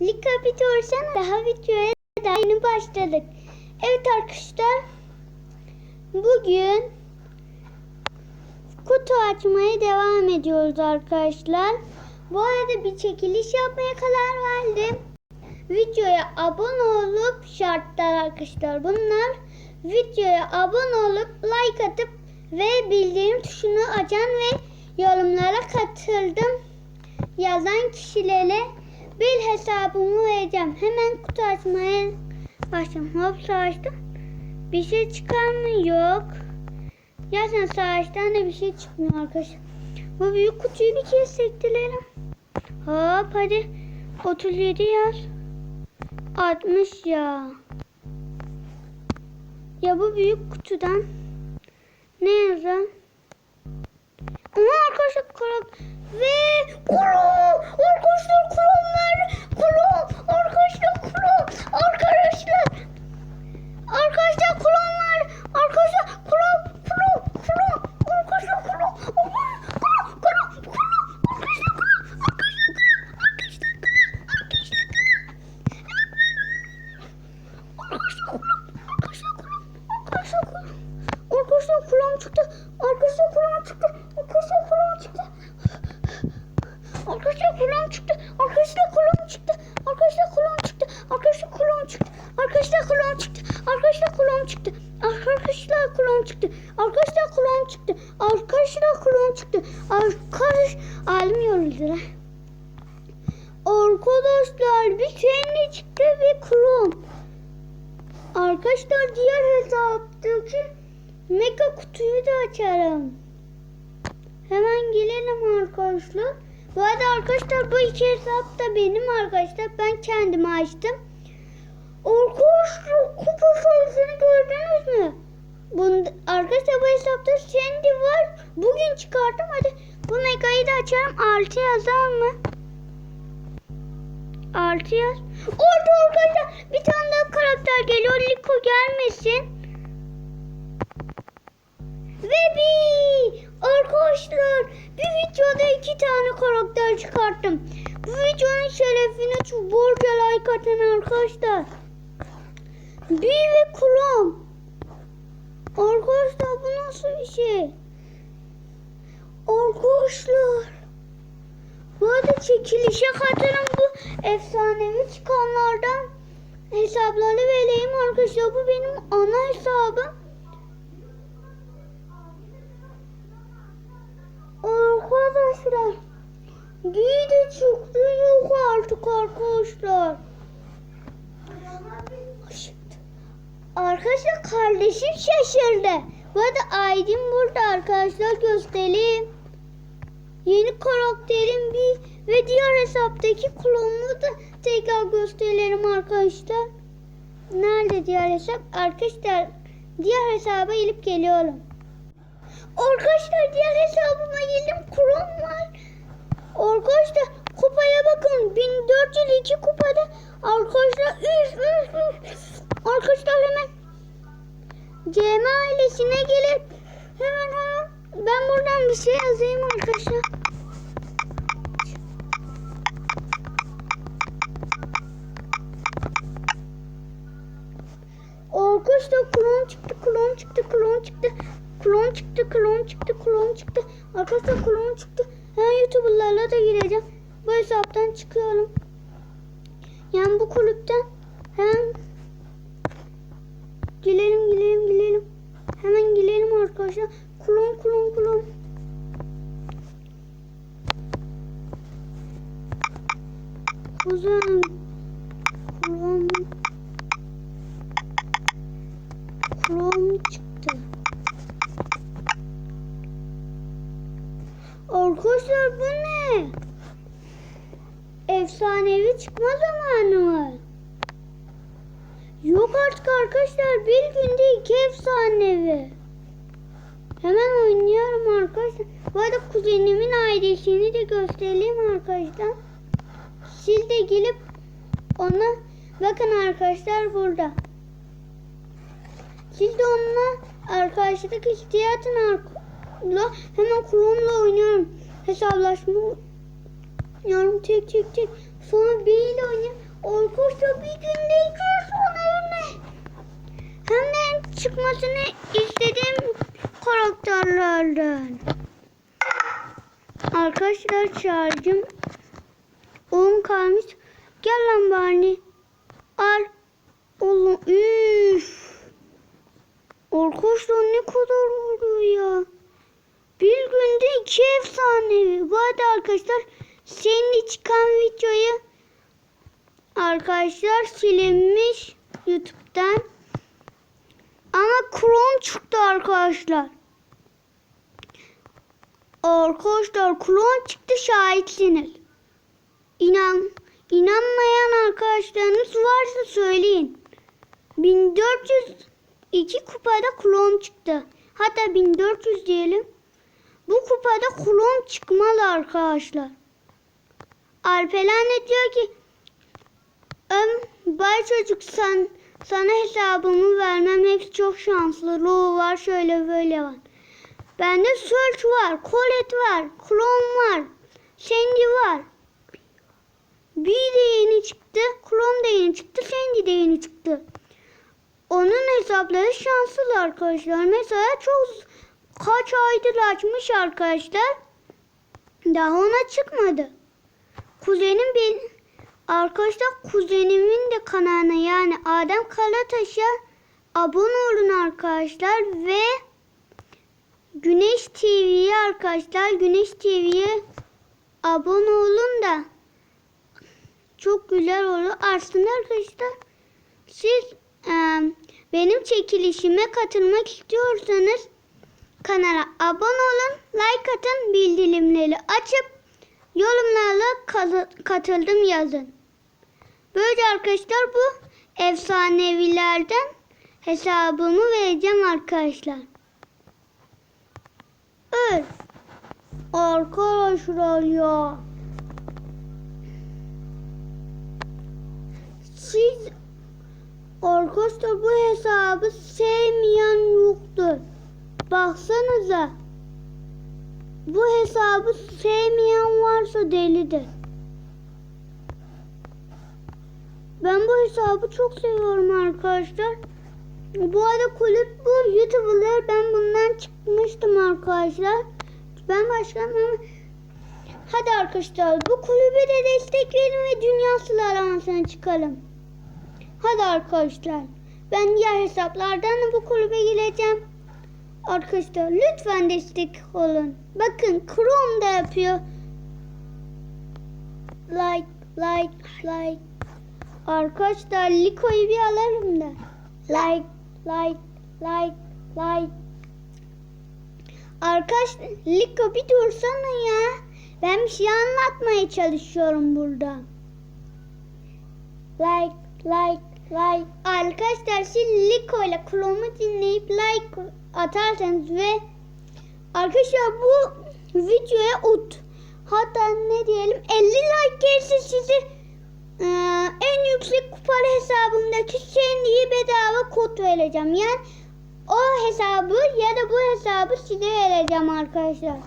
Likapitorsan daha videoya daha yeni başladık. Evet arkadaşlar. Bugün kutu açmaya devam ediyoruz arkadaşlar. Bu arada bir çekiliş yapmaya karar verdim. Videoya abone olup şartlar arkadaşlar bunlar. Videoya abone olup like atıp ve bildirim tuşunu açan ve yorumlara katıldım yazan kişilere bir hesabımı vereceğim. Hemen kutu açmaya başladım. Hop savaştım. Bir şey çıkar mı? Yok. Zaten savaştan da bir şey çıkmıyor arkadaşlar. Bu büyük kutuyu bir kez sektirelim. Hop hadi. 37 yaz. 60 ya. Ya bu büyük kutudan ne yazar? Ama arkadaşlar kulak ve kulak arkadaşlar kulaklar kulak arkadaşlar kulak arkadaşlar arkadaşlar kulaklar arkadaşlar kulak kulak kulak arkadaşlar kulak kulak kulak kulak arkadaşlar kulak arkadaşlar kulak arkadaşlar Arkadaşlar kulağım çıktı. Arkadaşlar kulağım çıktı. Arkadaşlar kulağım çıktı. Arkadaşlar kulağım çıktı. Arkadaşlar kulağım çıktı. Arkadaşlar kulağım çıktı. Arkadaşlar kulağım çıktı. Arkadaşlar kulağım çıktı. Arkadaşlar kulağım çıktı. Arkadaşlar kulağım çıktı. Arkadaşlar kulağım çıktı. Arkadaşlar kulağım çıktı. Arkadaş alim yoruldu lan. Arkadaşlar bir kendi çıktı ve kulağım. Arkadaşlar diğer hesaptaki mega kutuyu da açarım. Hemen gelelim arkadaşlar. Bu arada arkadaşlar bu iki hesap da benim arkadaşlar. Ben kendimi açtım. Arkadaşlar kupa sayısını gördünüz mü? Bunda, arkadaşlar bu hesapta Sandy var. Bugün çıkarttım. Hadi bu megayı da açarım. 6 yazar mı? 6 yaz. Orada arkadaşlar bir tane daha karakter geliyor. Liko gelmesin. Ve bir arkadaşlar bir videoda iki tane karakter çıkarttım. Bu videonun şerefine çok bolca like atın arkadaşlar. Bir ve Chrome. Arkadaşlar bu nasıl bir şey? Arkadaşlar. Bu arada çekilişe katılın bu efsanevi çıkanlardan hesapları vereyim arkadaşlar. Bu benim ana hesabım. Arkadaşlar bir de çıktı yok artık arkadaşlar. Arkadaşlar kardeşim şaşırdı. Bu arada Aydın burada arkadaşlar göstereyim. Yeni karakterim bir ve diğer hesaptaki klonumu da tekrar gösterelim arkadaşlar. Nerede diğer hesap? Arkadaşlar diğer hesaba gelip geliyorum. Arkadaşlar diğer hesabıma geldim. Krom var. Arkadaşlar kupaya bakın. 1402 kupada. Arkadaşlar üf üf üf. Arkadaşlar hemen CM ailesine gelip hemen hemen ben buradan bir şey yazayım arkadaşlar. Arkadaşlar klon çıktı, klon çıktı, klon çıktı. Klon çıktı, klon çıktı, klon çıktı. Arkadaşlar klon çıktı. Hemen YouTuber'larla da gireceğim. Bu hesaptan çıkıyorum. Yani bu kulüpten hemen girelim, girelim, girelim. Hemen girelim arkadaşlar. Klon, klon, klon. Kuzen. Mı? Yok artık arkadaşlar bir günde iki efsanevi. Hemen oynuyorum arkadaşlar. Bu arada kuzenimin ailesini de göstereyim arkadaşlar. Siz de gelip ona bakın arkadaşlar burada. Siz de onunla arkadaşlık ihtiyatın arkadaşlar. Hemen Chrome'la oynuyorum. Hesaplaşma oynuyorum tek tek tek. Sonra biriyle oynuyorum. Arkadaşlar bir günde 200 son mi? Hem de çıkmasını istediğim karakterlerden. Arkadaşlar şarjım 10 kalmış. Gel lan bari. Al. Oğlum üf. Arkadaşlar ne kadar vuruyor ya. Bir günde iki efsanevi. Bu arada arkadaşlar senin çıkan videoyu arkadaşlar silinmiş YouTube'dan. Ama Chrome çıktı arkadaşlar. Arkadaşlar Chrome çıktı şahitsiniz. İnan, inanmayan arkadaşlarınız varsa söyleyin. 1402 kupada Chrome çıktı. Hatta 1400 diyelim. Bu kupada Chrome çıkmalı arkadaşlar. Alperen de diyor ki Öm, bay çocuk sen sana hesabımı vermem hepsi çok şanslı. Lou var şöyle böyle var. Bende Search var, Colette var, Chrome var, Sandy var. Bir de yeni çıktı, Chrome da yeni çıktı, Sandy de yeni çıktı. Onun hesapları şanslı arkadaşlar. Mesela çok kaç aydır açmış arkadaşlar. Daha ona çıkmadı. Kuzenim bir arkadaşlar kuzenimin de kanalına yani Adem Kalataş'a abone olun arkadaşlar ve Güneş TV'ye arkadaşlar Güneş TV'ye abone olun da çok güzel olur. Aslında arkadaşlar siz e, benim çekilişime katılmak istiyorsanız kanala abone olun, like atın, bildirimleri açıp yorumlarla katıldım yazın. Böyle arkadaşlar bu efsanevilerden hesabımı vereceğim arkadaşlar. Evet. Arkadaşlar ya. Siz arkadaşlar bu hesabı sevmeyen yoktur. Baksanıza. Bu hesabı sevmeyen varsa delidir. Ben bu hesabı çok seviyorum arkadaşlar. Bu arada kulüp bu YouTuber'lar ben bundan çıkmıştım arkadaşlar. Ben başkanım ama hadi arkadaşlar bu kulübe de destek verin ve dünya sıralamasına çıkalım. Hadi arkadaşlar. Ben diğer hesaplardan da bu kulübe gireceğim. Arkadaşlar lütfen destek olun. Bakın Chrome da yapıyor. Like, like, like. Arkadaşlar Liko'yu bir alalım da. Like, like, like, like. Arkadaş Liko bir dursana ya. Ben bir şey anlatmaya çalışıyorum burada. Like, like, like. Arkadaşlar siz Liko ile Chrome'u dinleyip like atarsanız ve arkadaşlar bu videoya ut. Hatta ne diyelim 50 like hesabımdaki Sandy'yi bedava kod vereceğim. Yani o hesabı ya da bu hesabı size vereceğim arkadaşlar.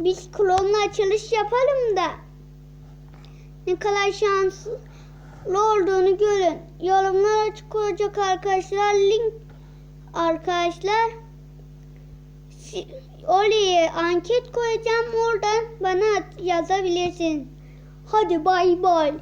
Biz Chrome'la açılış yapalım da ne kadar şanslı olduğunu görün. Yorumlar açık olacak arkadaşlar. Link arkadaşlar oraya anket koyacağım. Oradan bana yazabilirsin. Hadi bay bay.